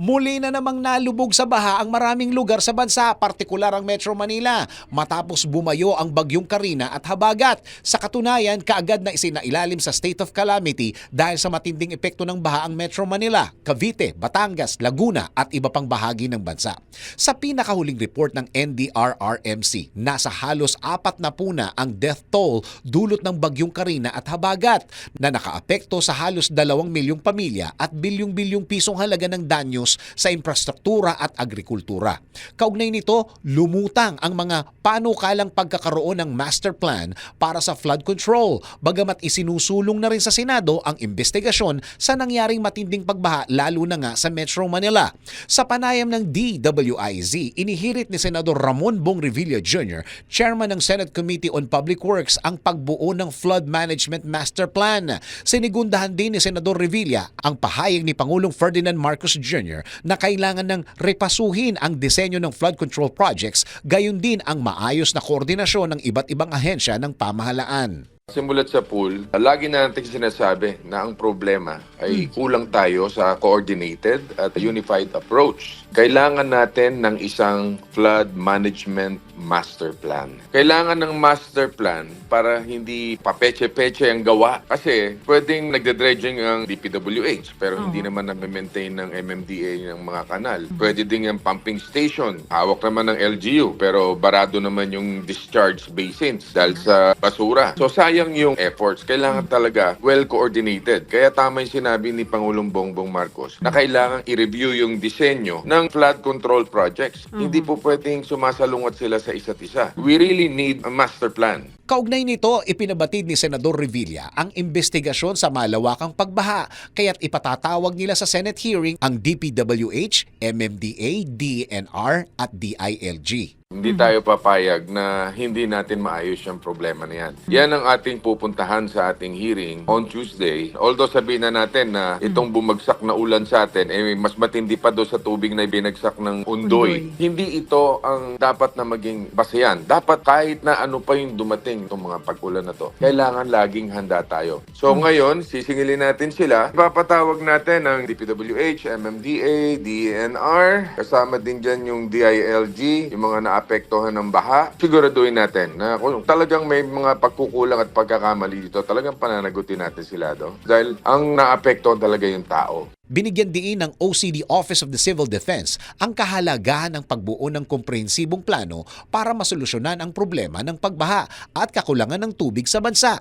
Muli na namang nalubog sa baha ang maraming lugar sa bansa, partikular ang Metro Manila, matapos bumayo ang bagyong Karina at Habagat. Sa katunayan, kaagad na isinailalim sa state of calamity dahil sa matinding epekto ng baha ang Metro Manila, Cavite, Batangas, Laguna at iba pang bahagi ng bansa. Sa pinakahuling report ng NDRRMC, nasa halos apat na puna ang death toll dulot ng bagyong Karina at Habagat na nakaapekto sa halos dalawang milyong pamilya at bilyong-bilyong pisong halaga ng danyos sa infrastruktura at agrikultura. Kaugnay nito, lumutang ang mga panukalang pagkakaroon ng master plan para sa flood control, bagamat isinusulong na rin sa Senado ang investigasyon sa nangyaring matinding pagbaha lalo na nga sa Metro Manila. Sa panayam ng DWIZ, inihirit ni Senador Ramon Bong Revilla Jr., chairman ng Senate Committee on Public Works, ang pagbuo ng Flood Management Master Plan. Sinigundahan din ni Senador Revilla ang pahayag ni Pangulong Ferdinand Marcos Jr. na kailangan ng repasuhin ang disenyo ng flood control projects, gayon din ang maayos na koordinasyon ng iba't ibang ahensya ng pamahalaan. Simulat sa pool, lagi na natin sinasabi na ang problema ay kulang tayo sa coordinated at unified approach. Kailangan natin ng isang flood management master plan. Kailangan ng master plan para hindi papeche-peche ang gawa. Kasi pwedeng nagde-dredging ang DPWH pero hindi naman na-maintain ng MMDA ng mga kanal. Pwede din yung pumping station. Hawak naman ng LGU pero barado naman yung discharge basins dahil sa basura. So sayang yung efforts. Kailangan talaga well-coordinated. Kaya tama yung sinabi ni Pangulong Bongbong Marcos na kailangan i-review yung disenyo ng flood control projects. Hindi po pwedeng sumasalungat sila sa isa't isa. We really need a master plan. Kaugnay nito, ipinabatid ni Senador Revilla ang investigasyon sa malawakang pagbaha kaya't ipatatawag nila sa Senate hearing ang DPWH, MMDA, DNR at DILG. Hindi tayo papayag na hindi natin maayos yung problema na yan. Yan ang ating pupuntahan sa ating hearing on Tuesday. Although sabihin na natin na itong bumagsak na ulan sa atin, eh, mas matindi pa do sa tubig na binagsak ng undoy. Hindi ito ang dapat na maging basehan. Dapat kahit na ano pa yung dumating itong mga pag-ulan na to, kailangan laging handa tayo. So ngayon, sisingilin natin sila. Papatawag natin ang DPWH, MMDA, DNR, kasama din dyan yung DILG, yung mga naapektuhan ng baha. Siguraduhin natin na kung talagang may mga pagkukulang at pagkakamali dito, talagang pananagutin natin sila do. Dahil ang naapektuhan talaga yung tao. Binigyan diin ng OCD Office of the Civil Defense ang kahalagahan ng pagbuo ng komprehensibong plano para masolusyonan ang problema ng pagbaha at kakulangan ng tubig sa bansa.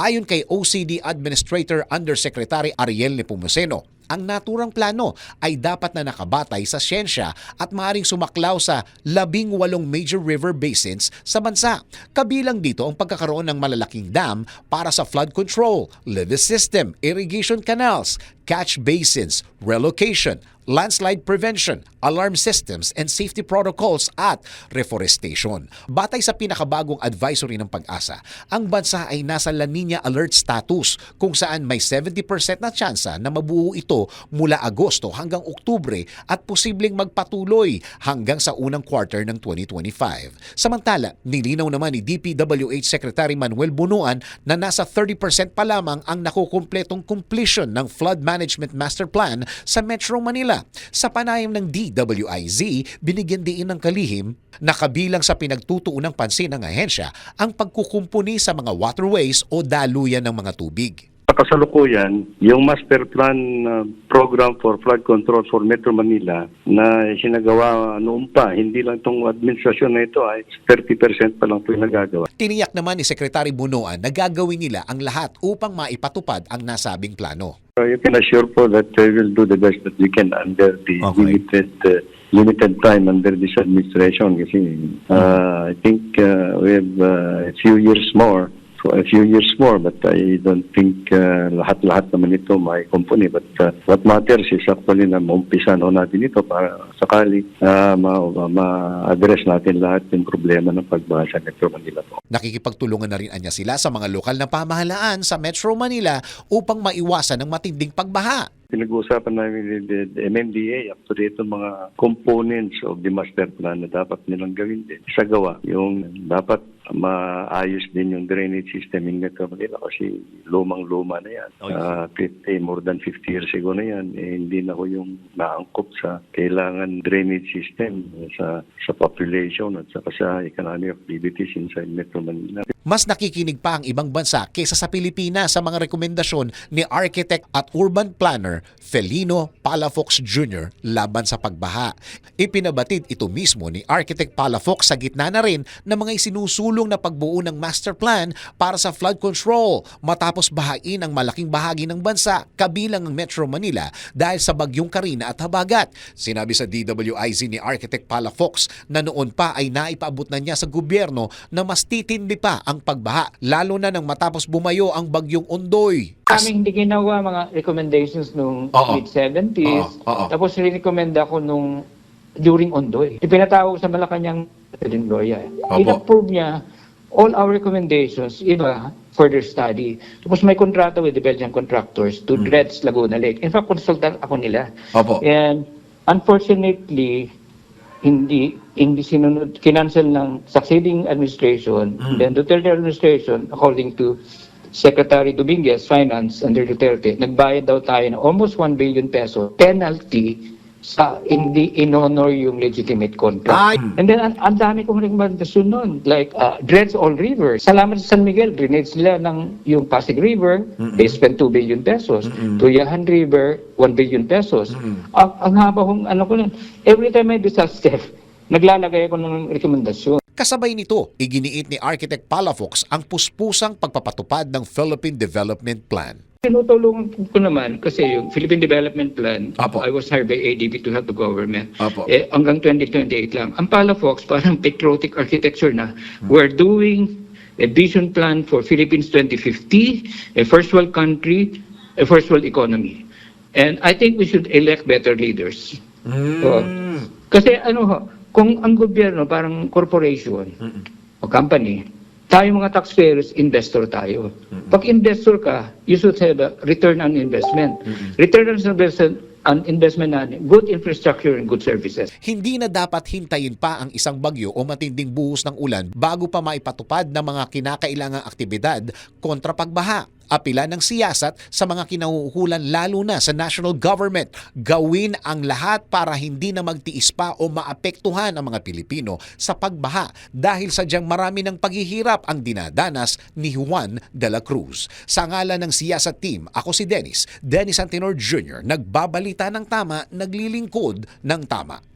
Ayon kay OCD Administrator Undersecretary Ariel Nepomuceno, ang naturang plano ay dapat na nakabatay sa siyensya at maaaring sumaklaw sa labing walong major river basins sa bansa. Kabilang dito ang pagkakaroon ng malalaking dam para sa flood control, levee system, irrigation canals, catch basins, relocation, landslide prevention, alarm systems and safety protocols at reforestation. Batay sa pinakabagong advisory ng pag-asa, ang bansa ay nasa La Nina alert status kung saan may 70% na tsansa na mabuo ito mula Agosto hanggang Oktubre at posibleng magpatuloy hanggang sa unang quarter ng 2025. Samantala, nilinaw naman ni DPWH Secretary Manuel Bunuan na nasa 30% pa lamang ang nakukumpletong completion ng Flood Management Master Plan sa Metro Manila. Sa panayam ng DWIZ, binigyan din ng kalihim na kabilang sa pinagtutuunang pansin ng ahensya ang pagkukumpuni sa mga waterways o daluyan ng mga tubig. Sa kasalukuyan, yung master plan uh, program for flood control for Metro Manila na sinagawa noon pa, hindi lang itong administrasyon na ito ay 30% pa lang ito yung nagagawa. Tiniyak naman ni Secretary Bunuan na gagawin nila ang lahat upang maipatupad ang nasabing plano. So you can assure po that we will do the best that we can under the Okay. limited uh, limited time under this administration kasi uh, I think uh, we have uh, a few years more for a few years more but I don't think uh, lahat-lahat naman ito may kumpuni. But uh, what matters is actually na maumpisan ho natin ito para sakali uh, ma- ma-address natin lahat yung problema ng pagbaha sa Metro Manila po. Nakikipagtulungan na rin anya sila sa mga lokal na pamahalaan sa Metro Manila upang maiwasan ang matinding pagbaha. Pinag-uusapan namin with the MMDA up to date mga components of the master plan na dapat nilang gawin din sa gawa. Yung dapat maayos din yung drainage system in Metro Manila kasi lumang-luma na yan. Yes. Ah, 50, more than 50 years ago na yan. Eh, hindi na ko yung naangkop sa kailangan drainage system sa sa population at saka sa economy of activities inside Metro Manila. Mas nakikinig pa ang ibang bansa kaysa sa Pilipinas sa mga rekomendasyon ni architect at urban planner Felino Palafox Jr. laban sa pagbaha. Ipinabatid ito mismo ni architect Palafox sa gitna na rin ng mga isinusulong na pagbuo ng master plan para sa flood control matapos bahain ang malaking bahagi ng bansa kabilang ang Metro Manila dahil sa bagyong Karina at Habagat. Sinabi sa DWIZ ni architect Palafox na noon pa ay naipaabot na niya sa gobyerno na mas titindi pa ang pagbaha lalo na nang matapos bumayo ang bagyong Ondoy. Kaming hindi ginawa mga recommendations nung Oo. mid-70s. Oo, oo. Tapos rin-recommend ako nung during Ondoy. Ipinatawag sa Malacanang President Gloria. Opo. In-approve niya all our recommendations, iba, further study. Tapos may kontrata with the Belgian contractors to dredge Laguna Lake. In fact, consultant ako nila. Hmm. Opo. And unfortunately, hindi hindi sinunod, kinancel ng succeeding administration, Hmm. then Duterte administration, according to Secretary Dominguez, Finance under Duterte, nagbayad daw tayo ng almost 1 billion peso penalty sa hindi in-honor yung legitimate contract. Ay! And then, ang, ang dami kong rekomendasyon nun. Like, uh, dredge all river. Salamat sa San Miguel, drainage nila ng yung Pasig River, they spent 2 billion pesos. Tuyahan River, 1 billion pesos. Ang, ang haba kong, ano ko nun, every time may disaster, naglalagay ako ng rekomendasyon. Kasabay nito, iginiit ni Architect Palafox ang puspusang pagpapatupad ng Philippine Development Plan. Tinutulungan ko naman kasi yung Philippine Development Plan, Apo. I was hired by ADB to help the government. Apo. Eh, hanggang 2028 lang. Ang Palafox, parang patriotic architecture na. We're doing a vision plan for Philippines 2050, a first world country, a first world economy. And I think we should elect better leaders. So, kasi ano ho, kung ang gobyerno parang corporation o company, tayo mga taxpayers, investor tayo. Pag investor ka, you should have a return on investment. Return on investment, on investment na good infrastructure and good services. Hindi na dapat hintayin pa ang isang bagyo o matinding buhos ng ulan bago pa maipatupad ng mga kinakailangang aktibidad kontra pagbaha. Apila ng siyasat sa mga kinahuhulan lalo na sa national government. Gawin ang lahat para hindi na magtiis pa o maapektuhan ang mga Pilipino sa pagbaha dahil sadyang marami ng paghihirap ang dinadanas ni Juan de la Cruz. Sa ngalan ng siyasat team, ako si Dennis, Dennis Antinor Jr., nagbabalita ng tama, naglilingkod ng tama.